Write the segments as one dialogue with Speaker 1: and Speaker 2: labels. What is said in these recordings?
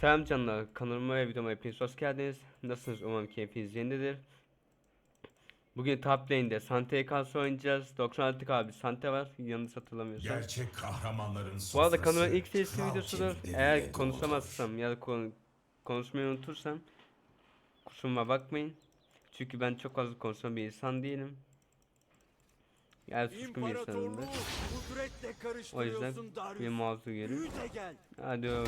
Speaker 1: Selam canlar, kanalıma ve videoma hepiniz hoş geldiniz. Nasılsınız? Umarım keyfiniz yerindedir. Bugün top lane'de Sante'ye karşı oynayacağız. 96 abi Sante var, yanlış hatırlamıyorsam.
Speaker 2: Gerçek kahramanların
Speaker 1: Bu arada
Speaker 2: sofrası,
Speaker 1: kanalın ilk serisi videosudur. Eğer konuşamazsam ya da kon- konuşmayı unutursam kusuruma bakmayın. Çünkü ben çok fazla konuşan bir insan değilim. Yani suskun bir insanımdır.
Speaker 3: kudretle
Speaker 1: O yüzden bir mazur yerim. Hadi o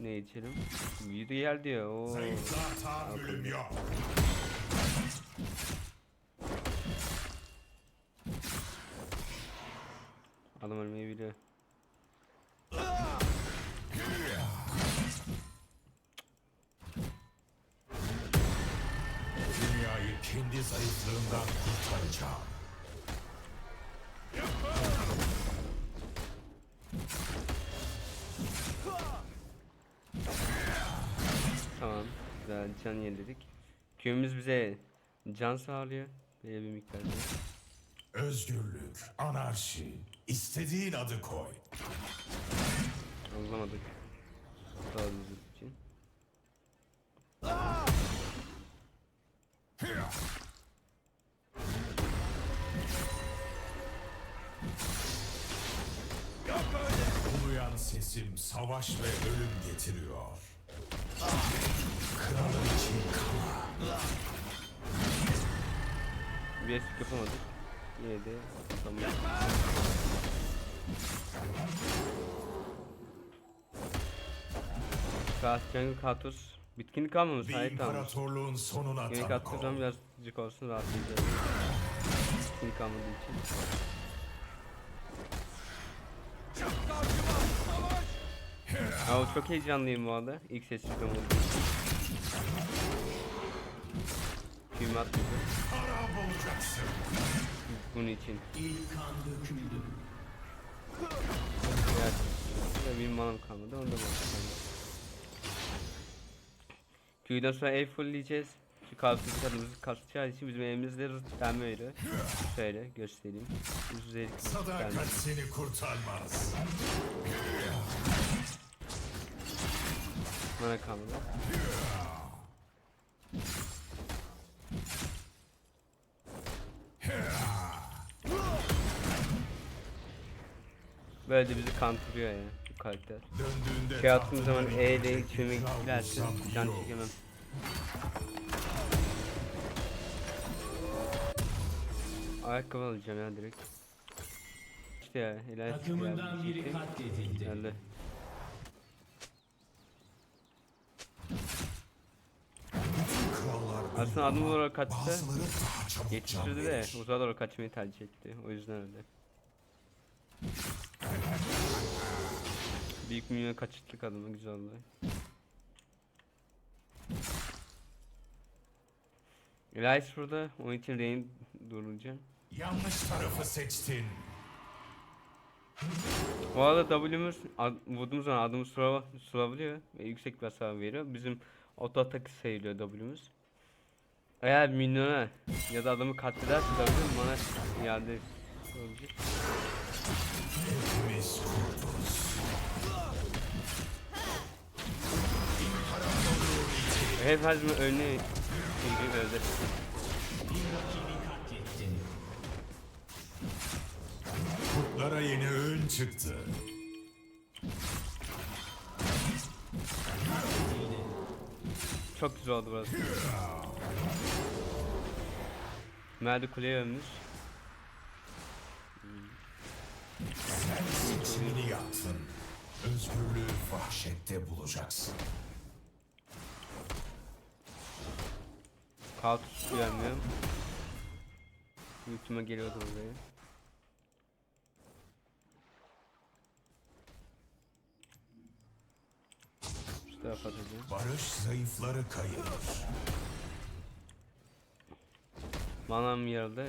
Speaker 1: ne içelim? Yürü gel diyor. Oo.
Speaker 2: Zayıflığa tahammülüm yok.
Speaker 1: Adam ölmeyi biliyor.
Speaker 2: Dünyayı kendi zayıflığından kurtaracağım.
Speaker 1: Can yeniledik. Köyümüz bize can sağlıyor. Böyle bir miktarda.
Speaker 2: Özgürlük, anarşi, istediğin adı koy.
Speaker 1: Anlamadık. Daha hızlı için.
Speaker 2: Uluyan sesim savaş ve ölüm getiriyor.
Speaker 1: Bir esik yapamadık. Yine de tamam. Kaas Jungle Katus bitkinlik kalmamış
Speaker 2: Bir
Speaker 1: hayır tamam.
Speaker 2: imparatorluğun sonuna
Speaker 1: zaman
Speaker 2: ol.
Speaker 1: biraz cık olsun rahatlayacağız. Bitkinlik kalmadığı için. Ya çok heyecanlıyım bu arada. İlk ses oldu.
Speaker 2: Harap olacaksın.
Speaker 1: Bunun için. Evet. Şurada bir manam kalmadı. Onda manam kalmadı. Q'dan sonra el fullleyeceğiz. Şu kalsız kadımızı kasacağı için bizim elimizde rütben veriyor. Şöyle göstereyim. Rütben.
Speaker 2: Sadakat seni kurtarmaz.
Speaker 1: Mana kalmadı. Böyle de bizi kantırıyor ya bu karakter.
Speaker 2: Döndüğünde
Speaker 1: Şey attığım zaman E ile
Speaker 2: bulsam iyi
Speaker 1: can çekemem. Ayakkabı alacağım ya direkt. İşte ya helal
Speaker 4: Takımından biri katledildi.
Speaker 1: Geldi.
Speaker 2: Krallar
Speaker 1: Aslında adım olarak kaçtı. Yetiştirdi de uzağa doğru kaçmayı tercih etti. O yüzden öyle. Büyük milyon kaçırttık adamı güzel oldu. Elias burada onun için Rain duracağım.
Speaker 2: Yanlış tarafı seçtin.
Speaker 1: Bu arada W'muz ad, vurduğumuz zaman adımız sula, sulabiliyor ve yüksek bir hasar veriyor. Bizim auto atak sayılıyor W'muz. Eğer minyona ya da adamı katlederse W bana iade olacak.
Speaker 2: Hepimiz kurduz.
Speaker 1: Hep her zaman önüne ilgi öldü.
Speaker 2: Kurtlara yeni öğün çıktı.
Speaker 1: Çok güzel oldu burası. Merdi kuleye ölmüş.
Speaker 2: Sen seçimini yaptın. Özgürlüğü vahşette bulacaksın.
Speaker 1: Kautus gelmiyor. Büyük ihtimal geliyordu atacağım.
Speaker 2: Barış zayıfları kayırır.
Speaker 1: Manam yarıldı.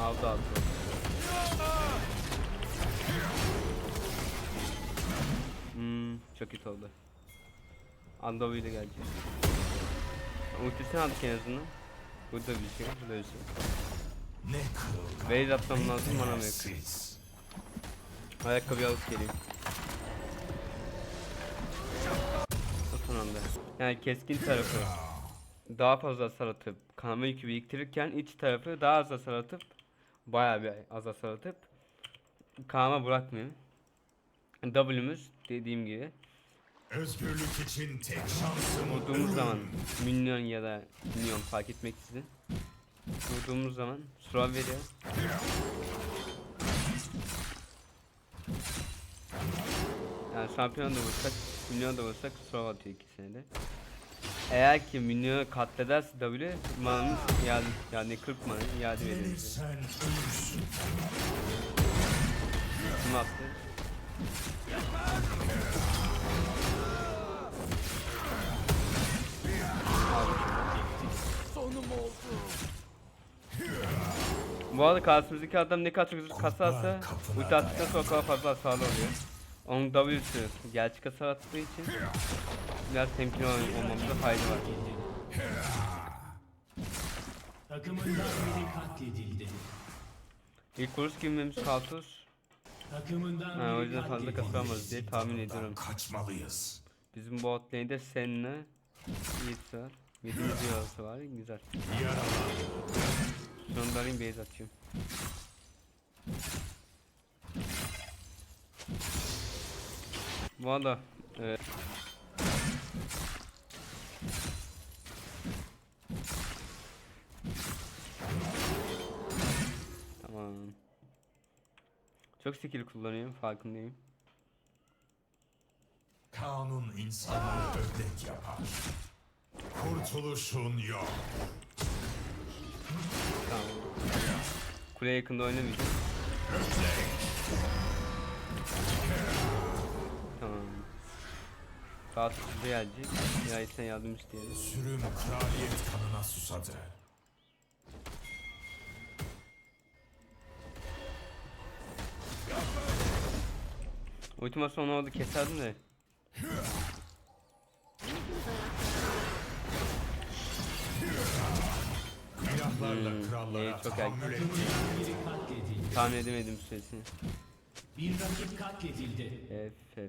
Speaker 1: Aldı aldı. Hmm, çok kötü oldu. Andovi ile gelecek. Ultisini aldık en azından. Bu da bir şey, bu da bir şey.
Speaker 2: Ne kırılgan.
Speaker 1: Base atmam lazım bana mı yakın? Ayakkabı alıp geleyim. O son anda. Yani keskin tarafı daha fazla hasar atıp kanama yükü biriktirirken iç tarafı daha az hasar atıp bayağı bir az hasar atıp kanama bırakmıyor. W'müz dediğim gibi
Speaker 2: Özgürlük için tek şansım
Speaker 1: vurduğumuz zaman minyon ya da minyon fark etmeksizin vurduğumuz zaman sura veriyor. Yani şampiyon da vursak, minyon da vursak sura atıyor ikisine de. Eğer ki minyonu katlederse W manamız iade, yani 40 mana iade
Speaker 2: ölürsün.
Speaker 1: Kim attı? Bu arada karşımızdaki adam ne kadar çok kasarsa ulti attıktan sonra kadar fazla hasarlı oluyor. Onun W'si gerçek hasar attığı için biraz temkinli ol- olmamızda fayda var.
Speaker 4: Takımından biri katledildi.
Speaker 1: İlk vuruş girmemiz Kaltus.
Speaker 4: Takımından
Speaker 1: Ha, o yüzden fazla kasamaz diye tahmin ediyorum.
Speaker 2: Kaçmalıyız.
Speaker 1: Bizim bot lane'de Senna, Yiğit var. Yedinci yarısı var. Güzel.
Speaker 2: Yaralar.
Speaker 1: Sonra da alayım base atıyorum. Valla e, Tamam. Çok skill kullanıyorum farkındayım.
Speaker 2: Kanun insanları ördek yapar. Kurtuluşun yok.
Speaker 1: Tamam. Kule yakında oynamayacağım. Tamam. Saat size gelecek. Ya sen yardım isteyelim.
Speaker 2: Sürüm kraliyet kanına susadı.
Speaker 1: Ultima sonra orada keserdim de.
Speaker 2: Silahlarla
Speaker 1: Hmm,
Speaker 2: krallara
Speaker 1: iyi, çok
Speaker 2: tahammül.
Speaker 1: Tahmin edemedim süresini.
Speaker 4: Bir rakip katledildi.
Speaker 1: F F.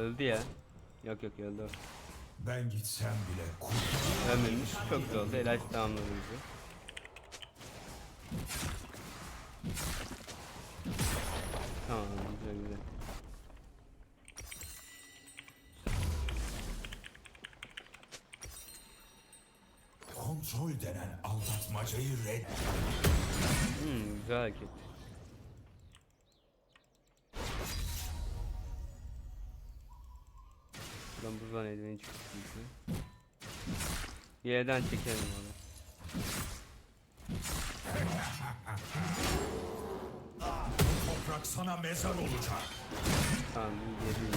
Speaker 1: Öldü ya. Yok yok öldü.
Speaker 2: Ben gitsem bile kurtulamam.
Speaker 1: Ölmemiş. Çok güzel oldu. Helal tamamladı bizi. Tamam güzel güzel.
Speaker 2: Kontrol denen aldatmacayı red.
Speaker 1: Hmm, güzel hareket. Ben buzdan eldiveni çıktı. Yerden çekelim onu.
Speaker 2: Toprak sana mezar olacak.
Speaker 1: Tamam bir yedi yedi.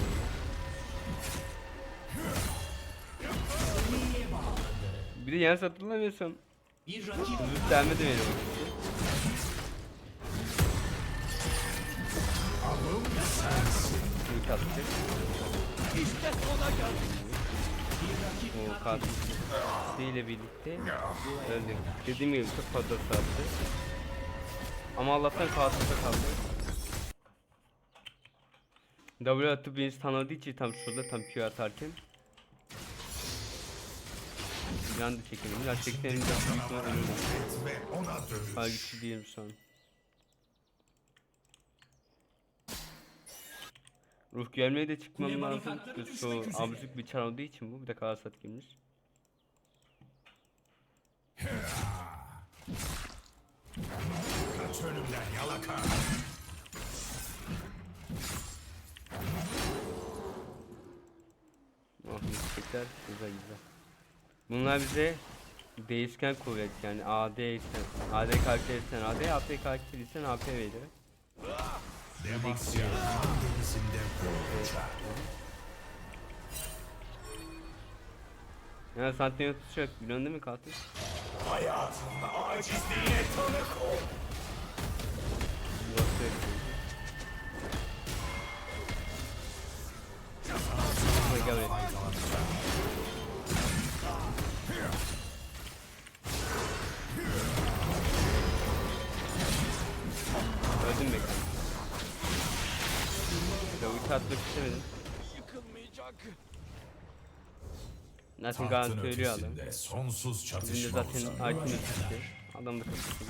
Speaker 1: Bir de yanlış hatırlamıyorsam
Speaker 4: Bir rakip
Speaker 1: Züstelme de veriyor. İlk atacak. O katil ile birlikte öldük. Dediğim gibi çok fazla sattı. Ama Allah'tan katilde kaldı. W atıp beni tanıdığı için tam şurada tam Q atarken Yan da çekelim. Yan çektiğim de büyük ihtimal ölürüm. Daha güçlü değilim şu an. Ruh gelmeye de çıkmam lazım.
Speaker 4: barikatları
Speaker 1: Çünkü
Speaker 4: düşmek
Speaker 1: Şu
Speaker 4: üzere.
Speaker 1: absürt bir çar olduğu için bu. Bir de karasat girmiş.
Speaker 2: Kaç önümden yalaka.
Speaker 1: Oh, yüksekler. Güzel güzel. Bunlar bize değişken kuvvet yani AD isen, AD karakter isen AD, AP karakter isen AP veriyor.
Speaker 2: Demasya denizinde boğulacak.
Speaker 1: Ya santimetre tutacak biliyorsun değil mi katil?
Speaker 2: Hayatın acizliğine tanık ol.
Speaker 1: Burası yok. Ama Ya ulti atmak istemedim. Zaten
Speaker 2: Tahtın
Speaker 1: garanti ölüyor adam.
Speaker 2: sonsuz
Speaker 1: Bizim de
Speaker 2: çatışma
Speaker 1: zaten
Speaker 2: uzanıyor.
Speaker 1: item düştü. Adam da kapıştı.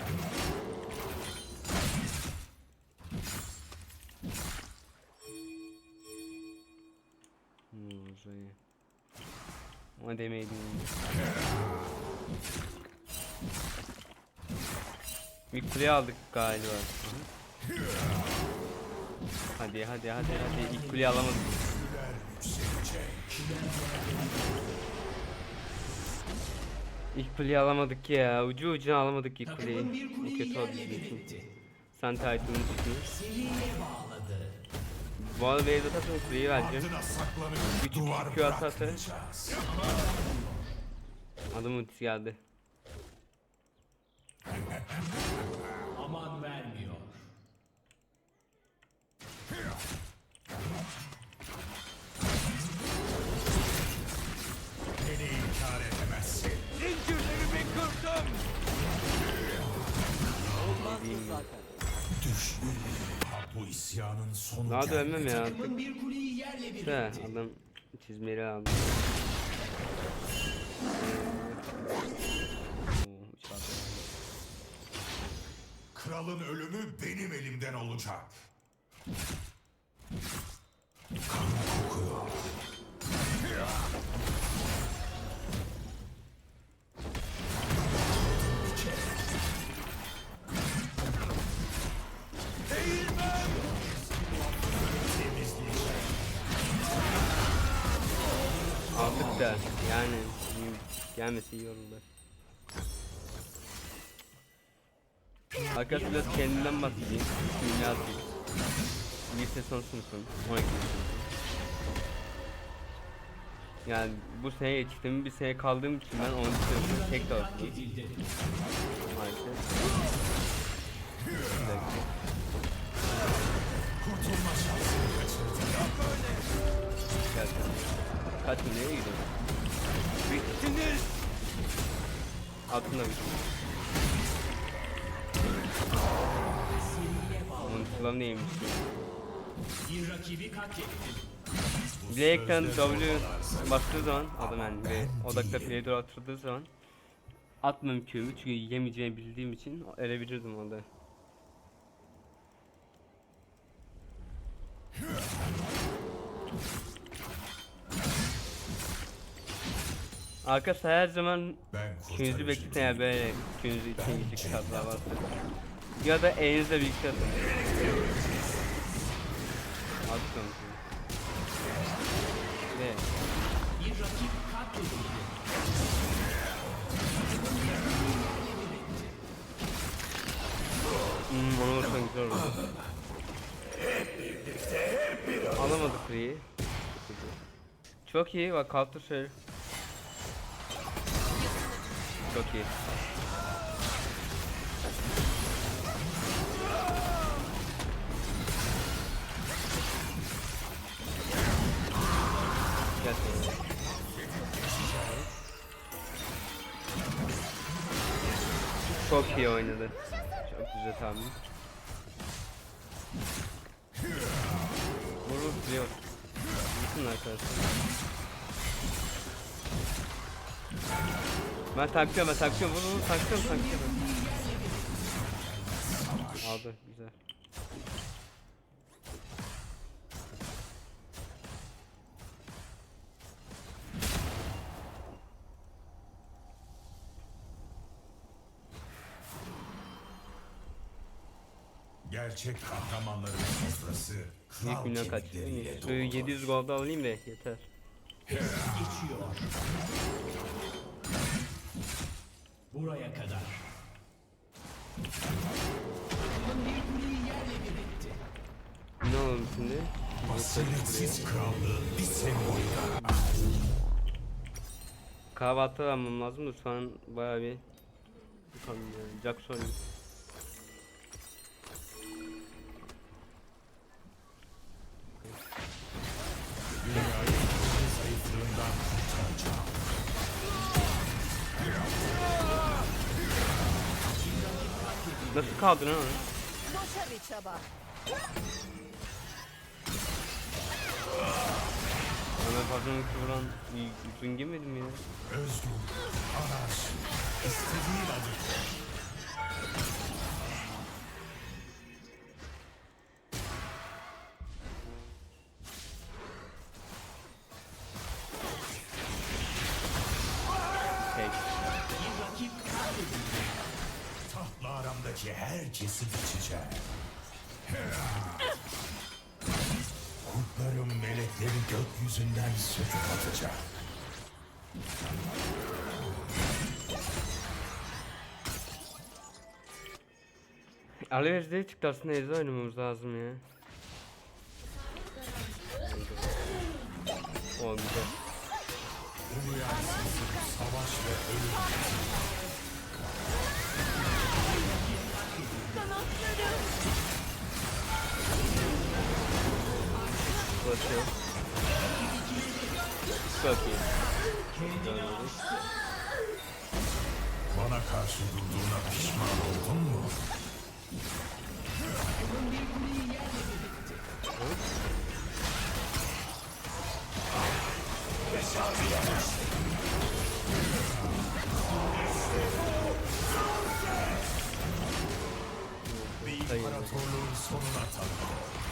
Speaker 1: Hmm, Zoe. Ama demeydim. Bir kule aldık galiba. Hadi hadi hadi hadi ilk kuleyi.
Speaker 2: Yükselecek.
Speaker 1: İlk kuleyi alamadık ya. Ucu ucuna alamadık ilk kuleyi.
Speaker 4: Kuleyi
Speaker 1: kötü oldu bizim için. Sen title'ını
Speaker 4: bağladı.
Speaker 1: Bu arada Beyzat atarsan kuleyi vereceğim. Küçük Q
Speaker 2: bırakmayacağız.
Speaker 1: Adam ultisi geldi.
Speaker 4: Aman vermiyor.
Speaker 2: Beni inkar edemezsin. Düş. Bu isyanın sonu
Speaker 1: Daha
Speaker 2: gelmedi.
Speaker 1: ya artık.
Speaker 4: Etti.
Speaker 1: adam çizmeleri aldı.
Speaker 2: Kralın ölümü benim elimden olacak.
Speaker 1: Aldık da yani gelmesi iyi oldu. Arkadaşlar biraz kendimden bahsedeyim. Yazayım. Lise son sınıfım. 12 sınıfım. Yani bu sene yetiştim. Bir sene kaldığım için ben 10. sınıfın tek.
Speaker 4: Katledildi.
Speaker 1: Maalesef.
Speaker 2: Kurtulma şansını kaçırdın.
Speaker 1: Gel sen. Kaç mı nereye gidiyorsun? Bittiniz. Altında bittiniz. Silahı neymiş?
Speaker 4: Bir rakibi katletti.
Speaker 1: Bilekten W bastığı zaman adam yani ve odakta play'e doğru atıldığı zaman atmam Q'mu çünkü yemeyeceğimi bildiğim için erebilirdim orada. Arkadaşlar her zaman
Speaker 2: kurtarıcı
Speaker 1: bekletin ya böyle Q'nuzu için gidecek kartlar varsa. Ya da elinizle birlikte atın. Onu. Ne?
Speaker 4: Bir rakip katledildi.
Speaker 1: Hmm, onu vursan güzel olurdu. Alamadık Free'yi. Çok iyi bak counter share. Çok iyi. Sen. Çok iyi oynadı. Çok güzel tahmin. Vur vur biliyor. Bütün arkadaşlar. Ben tanklıyorum ben tanklıyorum vur vur tanklıyorum tanklıyorum. Aldı güzel.
Speaker 2: Gerçek kahramanların sofrası kral kemikleriyle
Speaker 1: Şu
Speaker 2: doludur.
Speaker 1: 700 gold alayım da yeter.
Speaker 4: Geçiyor. Buraya kadar. Takımın bir kuleyi yerle bir etti.
Speaker 1: Ne oğlum şimdi?
Speaker 2: Basiretsiz krallığın bir sembolü.
Speaker 1: Kahvaltı almam lazım da şu an bayağı bir yani Jackson kaldın ha?
Speaker 3: Boşa bir çaba.
Speaker 1: Bana fazla vuran uzun girmedim ya.
Speaker 2: Özgür, anarşi, istediğin adı. Gökyüzünden söküp atacak.
Speaker 1: Aleviz'de çıktı aslında Ezra oynamamız lazım ya. O güzel.
Speaker 2: Umuyansızlık, savaş ve ölüm.
Speaker 1: Burası. Çok iyi. Güzel oldu.
Speaker 2: Bana karşı durduğuna pişman oldun mu? Bir imparatorluğun sonuna tanık.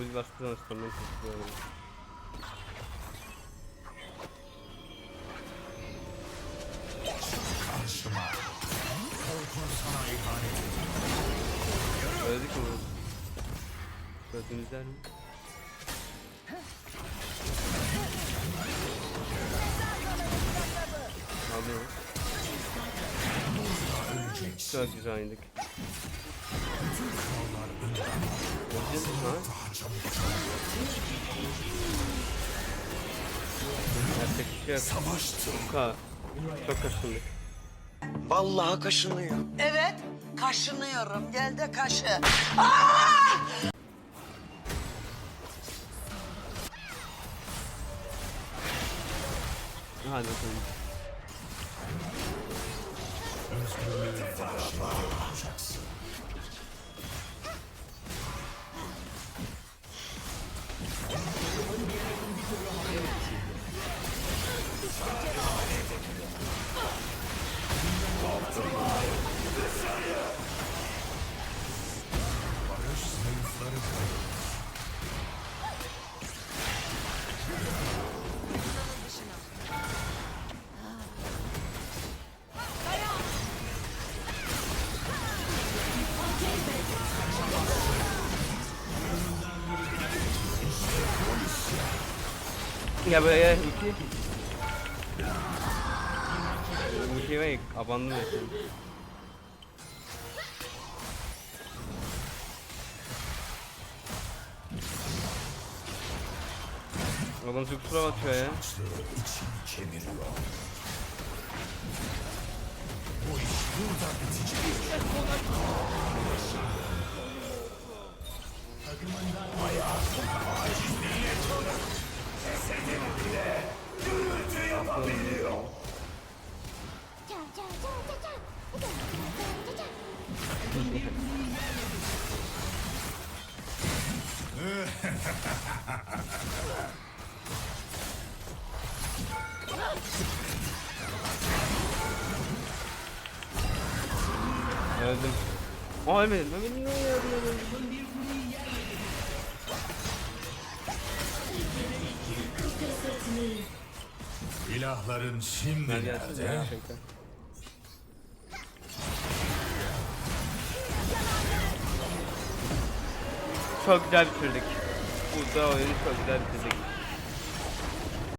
Speaker 1: Sonra çok güzel oldu.
Speaker 2: Karşıma. Korkun sana ihanet ediyor.
Speaker 1: Öldük mü? Gördüğünüzler mi?
Speaker 2: Öleceksin.
Speaker 1: çok güzel.
Speaker 2: Bütün krallar önden. Çabuk.
Speaker 1: Yapacak bir şey. Bu kadar. Çok kaşındık.
Speaker 5: Vallahi kaşınıyor.
Speaker 3: Evet, kaşınıyorum. Gel de kaşı.
Speaker 1: Hadi bakalım.
Speaker 2: Özgürlüğü vahşete
Speaker 1: Ya böyle iki. Var ya, abandım ya sen. Adam çok kusura bakıyor ya.
Speaker 2: Bu iş burada bitecek.
Speaker 1: 아, 헬멧, 헬멧,
Speaker 2: 헬멧,
Speaker 1: 헬멧, 헬멧.
Speaker 2: İlahların şimdi nerede?
Speaker 1: gerçekten. Çok güzel bitirdik. Bu da oyunu çok güzel bitirdik.